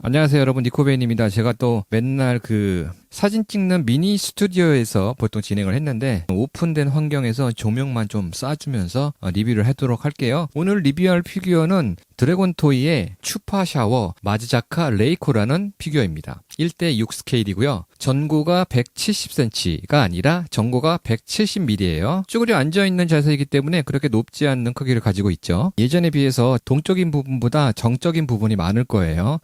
안녕하세요 여러분 니코베인입니다. 제가 또 맨날 그 사진 찍는 미니 스튜디오에서 보통 진행을 했는데 오픈된 환경에서 조명만 좀 쏴주면서 어, 리뷰를 하도록 할게요. 오늘 리뷰할 피규어는 드래곤 토이의 추파 샤워 마즈자카 레이코라는 피규어입니다. 1대 6 스케일이고요. 전고가 170cm가 아니라 전고가 170mm예요. 쭈그려 앉아 있는 자세이기 때문에 그렇게 높지 않는 크기를 가지고 있죠. 예전에 비해서 동적인 부분보다 정적인 부분이 많을 거예요.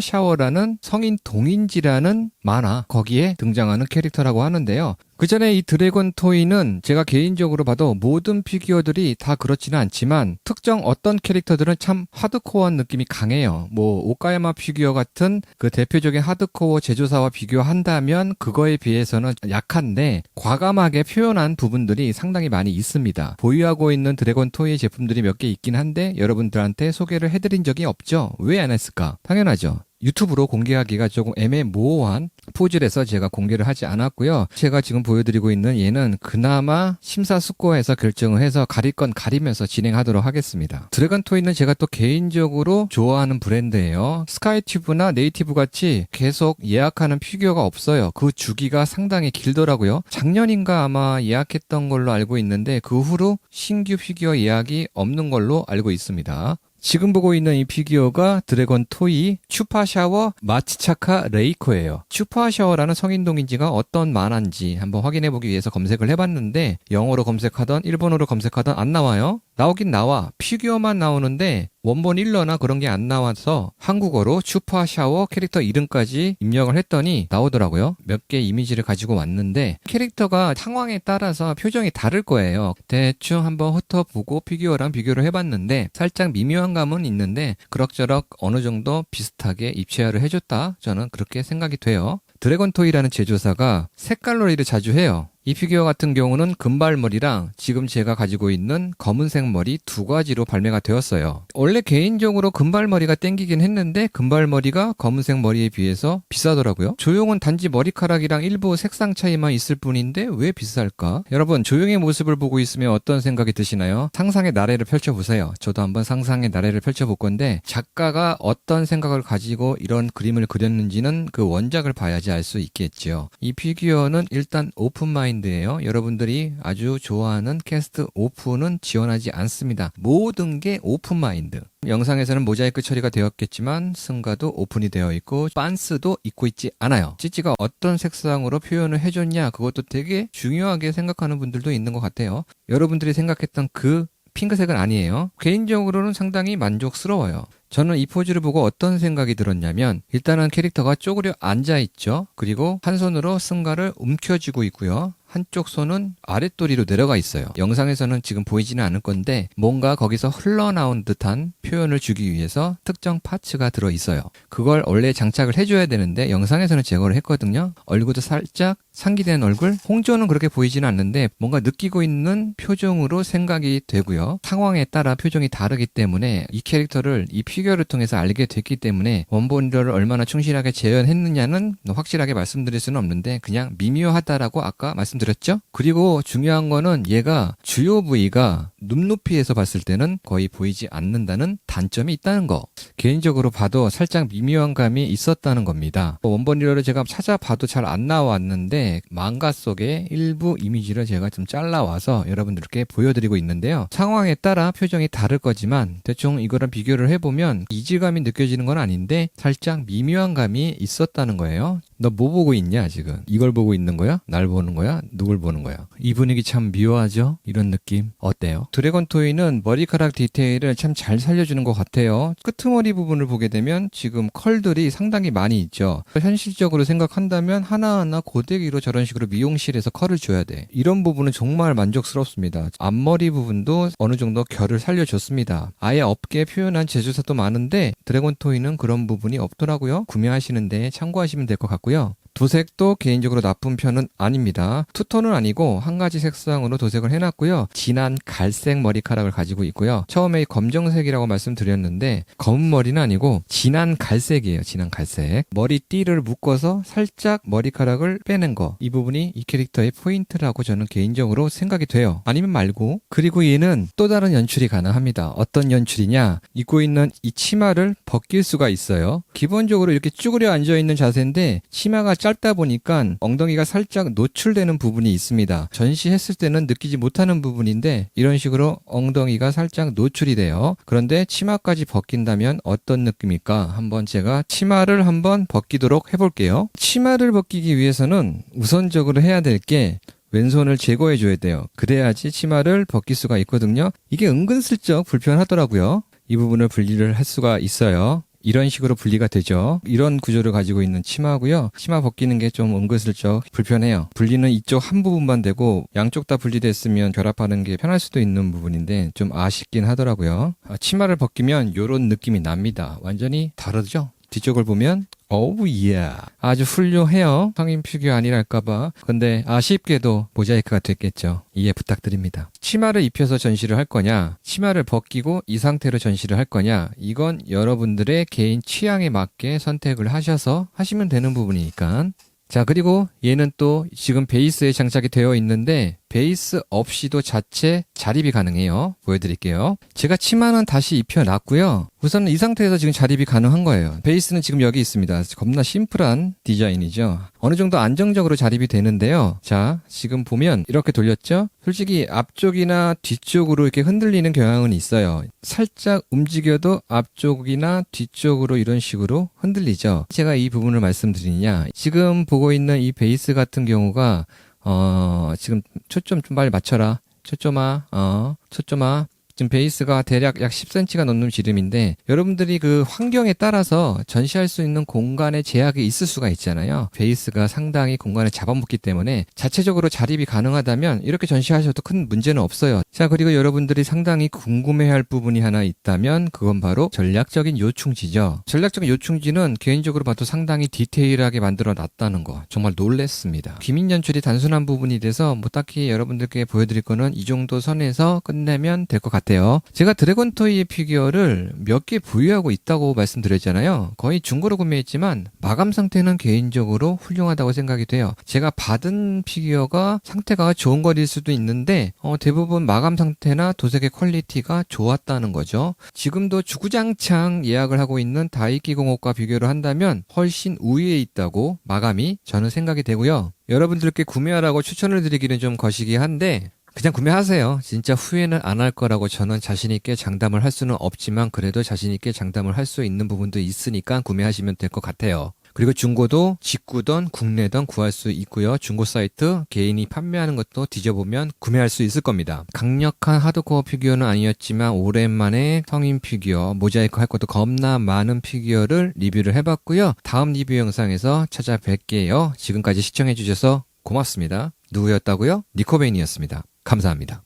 샤워라는 성인 동인 지라는 만화 거기에 등장하는 캐릭터라고 하는데요. 그 전에 이 드래곤 토이는 제가 개인적으로 봐도 모든 피규어들이 다 그렇지는 않지만 특정 어떤 캐릭터들은 참 하드코어한 느낌이 강해요. 뭐 오카야마 피규어 같은 그 대표적인 하드코어 제조사와 비교한다면 그거에 비해서는 약한데 과감하게 표현한 부분들이 상당히 많이 있습니다. 보유하고 있는 드래곤 토이 제품들이 몇 개 있긴 한데 여러분들한테 소개를 해드린 적이 없죠. 왜 안 했을까? 당연하죠. 유튜브로 공개하기가 조금 애매모호한 포즈에서 제가 공개를 하지 않았고요. 제가 지금 보여드리고 있는 얘는 그나마 심사숙고해서 결정을 해서 가릴 건 가리면서 진행하도록 하겠습니다. 드래곤 토이는 제가 또 개인적으로 좋아하는 브랜드예요. 스카이튜브나 네이티브 같이 계속 예약하는 피규어가 없어요. 그 주기가 상당히 길더라고요. 작년인가 아마 예약했던 걸로 알고 있는데 그 후로 신규 피규어 예약이 없는 걸로 알고 있습니다. 지금 보고 있는 이 피규어가 드래곤 토이 추파샤워 마치차카 레이코예요. 추파샤워라는 성인 동인지가 어떤 만화인지 한번 확인해 보기 위해서 검색을 해봤는데 영어로 검색하던 일본어로 검색하던 안 나와요. 나오긴 나와. 피규어만 나오는데 원본 일러나 그런 게 안 나와서 한국어로 슈퍼 샤워 캐릭터 이름까지 입력을 했더니 나오더라고요. 몇 개 이미지를 가지고 왔는데 캐릭터가 상황에 따라서 표정이 다를 거예요. 대충 한번 훑어보고 피규어랑 비교를 해봤는데 살짝 미묘한 감은 있는데 그럭저럭 어느 정도 비슷하게 입체화를 해줬다. 저는 그렇게 생각이 돼요. 드래곤 토이라는 제조사가 색깔놀이를 자주 해요. 이 피규어 같은 경우는 금발머리랑 지금 제가 가지고 있는 검은색 머리 두 가지로 발매가 되었어요. 원래 개인적으로 금발머리가 땡기긴 했는데 금발머리가 검은색 머리에 비해서 비싸더라고요. 조용은 단지 머리카락이랑 일부 색상 차이만 있을 뿐인데 왜 비쌀까? 여러분 조용의 모습을 보고 있으면 어떤 생각이 드시나요? 상상의 나래를 펼쳐보세요. 저도 한번 상상의 나래를 펼쳐볼 건데 작가가 어떤 생각을 가지고 이런 그림을 그렸는지는 그 원작을 봐야지 알 수 있겠지요. 이 피규어는 일단 오픈 마인 드예요. 여러분들이 아주 좋아하는 캐스트 오픈은 지원하지 않습니다. 모든 게 오픈 마인드. 영상에서는 모자이크 처리가 되었겠지만 승가도 오픈이 되어 있고 반스도 입고 있지 않아요. 찌찌가 어떤 색상으로 표현을 해줬냐 그것도 되게 중요하게 생각하는 분들도 있는 것 같아요. 여러분들이 생각했던 그 핑크색은 아니에요. 개인적으로는 상당히 만족스러워요. 저는 이 포즈를 보고 어떤 생각이 들었냐면 일단은 캐릭터가 쪼그려 앉아 있죠. 그리고 한 손으로 승가를 움켜쥐고 있고요. 한쪽 손은 아랫도리로 내려가 있어요. 영상에서는 지금 보이지는 않을 건데 뭔가 거기서 흘러나온 듯한 표현을 주기 위해서 특정 파츠가 들어 있어요. 그걸 원래 장착을 해줘야 되는데 영상에서는 제거를 했거든요. 얼굴도 살짝 상기된 얼굴? 홍조는 그렇게 보이지는 않는데 뭔가 느끼고 있는 표정으로 생각이 되고요. 상황에 따라 표정이 다르기 때문에 이 캐릭터를 이 피규어를 통해서 알게 됐기 때문에 원본료를 얼마나 충실하게 재현했느냐는 확실하게 말씀드릴 수는 없는데 그냥 미묘하다라고 아까 말씀드렸 죠? 그리고 중요한 거는 얘가 주요 부위가 눈높이에서 봤을 때는 거의 보이지 않는다는 단점이 있다는 거. 개인적으로 봐도 살짝 미묘한 감이 있었다는 겁니다. 원본료를 제가 찾아봐도 잘 안 나왔는데 망가 속의 일부 이미지를 제가 좀 잘라와서 여러분들께 보여드리고 있는데요. 상황에 따라 표정이 다를 거지만 대충 이거랑 비교를 해보면 이질감이 느껴지는 건 아닌데 살짝 미묘한 감이 있었다는 거예요. 너 뭐 보고 있냐 지금? 이걸 보고 있는 거야? 날 보는 거야? 누굴 보는 거야? 이 분위기 참 묘하죠? 이런 느낌 어때요? 드래곤 토이는 머리카락 디테일을 참 잘 살려주는 것 같아요. 끄트머리 부분을 보게 되면 지금 컬들이 상당히 많이 있죠. 현실적으로 생각한다면 하나하나 고데기로 저런 식으로 미용실에서 컬을 줘야 돼. 이런 부분은 정말 만족스럽습니다. 앞머리 부분도 어느 정도 결을 살려줬습니다. 아예 업계 표현한 제조사도 많은데 드래곤 토이는 그런 부분이 없더라고요. 구매하시는데 참고하시면 될 것 같고요. 도색도 개인적으로 나쁜 편은 아닙니다. 투톤은 아니고 한 가지 색상으로 도색을 해놨고요. 진한 갈색 머리카락을 가지고 있고요. 처음에 이 검정색이라고 말씀드렸는데 검은 머리는 아니고 진한 갈색이에요. 진한 갈색. 머리띠를 묶어서 살짝 머리카락을 빼는 거. 이 부분이 이 캐릭터의 포인트라고 저는 개인적으로 생각이 돼요. 아니면 말고. 그리고 얘는 또 다른 연출이 가능합니다. 어떤 연출이냐? 입고 있는 이 치마를 벗길 수가 있어요. 기본적으로 이렇게 쭈그려 앉아 있는 자세인데 치마가 짧다 보니까 엉덩이가 살짝 노출되는 부분이 있습니다. 전시했을 때는 느끼지 못하는 부분인데 이런 식으로 엉덩이가 살짝 노출이 돼요. 그런데 치마까지 벗긴다면 어떤 느낌일까? 한번 제가 치마를 한번 벗기도록 해볼게요. 치마를 벗기기 위해서는 우선적으로 해야 될게 왼손을 제거해 줘야 돼요. 그래야지 치마를 벗길 수가 있거든요. 이게 은근슬쩍 불편하더라고요. 이 부분을 분리를 할 수가 있어요. 이런 식으로 분리가 되죠. 이런 구조를 가지고 있는 치마고요. 치마 벗기는 게 좀 은근슬쩍 불편해요. 분리는 이쪽 한 부분만 되고 양쪽 다 분리됐으면 결합하는 게 편할 수도 있는 부분인데 좀 아쉽긴 하더라고요. 아, 치마를 벗기면 이런 느낌이 납니다. 완전히 다르죠? 뒤쪽을 보면 어우 예 아주 훌륭해요. 성인 피규어 아니랄까봐. 근데 아쉽게도 모자이크가 됐겠죠. 이해 부탁드립니다. 치마를 입혀서 전시를 할 거냐? 치마를 벗기고 이 상태로 전시를 할 거냐? 이건 여러분들의 개인 취향에 맞게 선택을 하셔서 하시면 되는 부분이니까. 자 그리고 얘는 또 지금 베이스에 장착이 되어 있는데 베이스 없이도 자체 자립이 가능해요. 보여드릴게요. 제가 치마는 다시 입혀놨고요. 우선 이 상태에서 지금 자립이 가능한 거예요. 베이스는 지금 여기 있습니다. 겁나 심플한 디자인이죠. 어느 정도 안정적으로 자립이 되는데요. 자, 지금 보면 이렇게 돌렸죠? 솔직히 앞쪽이나 뒤쪽으로 이렇게 흔들리는 경향은 있어요. 살짝 움직여도 앞쪽이나 뒤쪽으로 이런 식으로 흔들리죠. 제가 이 부분을 말씀드리냐. 지금 보고 있는 이 베이스 같은 경우가 어, 지금 초점 좀 빨리 맞춰라. 초점아, 어, 초점아. 지금 베이스가 대략 약 10cm가 넘는 지름인데 여러분들이 그 환경에 따라서 전시할 수 있는 공간의 제약이 있을 수가 있잖아요. 베이스가 상당히 공간을 잡아먹기 때문에 자체적으로 자립이 가능하다면 이렇게 전시하셔도 큰 문제는 없어요. 자, 그리고 여러분들이 상당히 궁금해할 부분이 하나 있다면 그건 바로 전략적인 요충지죠. 전략적인 요충지는 개인적으로 봐도 상당히 디테일하게 만들어 놨다는 거 정말 놀랬습니다. 기민 연출이 단순한 부분이 돼서 뭐 딱히 여러분들께 보여드릴 거는 이 정도 선에서 끝내면 될 것 같아요. 제가 드래곤 토이의 피규어를 몇 개 보유하고 있다고 말씀드렸잖아요. 거의 중고로 구매했지만 마감 상태는 개인적으로 훌륭하다고 생각이 돼요. 제가 받은 피규어가 상태가 좋은 거일 수도 있는데 어, 대부분 마감 상태나 도색의 퀄리티가 좋았다는 거죠. 지금도 주구장창 예약을 하고 있는 다이키 공업과 비교를 한다면 훨씬 우위에 있다고 마감이 저는 생각이 되고요. 여러분들께 구매하라고 추천을 드리기는 좀 거시기 한데 그냥 구매하세요. 진짜 후회는 안 할 거라고 저는 자신있게 장담을 할 수는 없지만 그래도 자신있게 장담을 할 수 있는 부분도 있으니까 구매하시면 될 것 같아요. 그리고 중고도 직구든 국내든 구할 수 있고요. 중고 사이트 개인이 판매하는 것도 뒤져보면 구매할 수 있을 겁니다. 강력한 하드코어 피규어는 아니었지만 오랜만에 성인 피규어 모자이크 할 것도 겁나 많은 피규어를 리뷰를 해봤고요. 다음 리뷰 영상에서 찾아뵐게요. 지금까지 시청해주셔서 고맙습니다. 누구였다고요? 니코베인이었습니다. 감사합니다.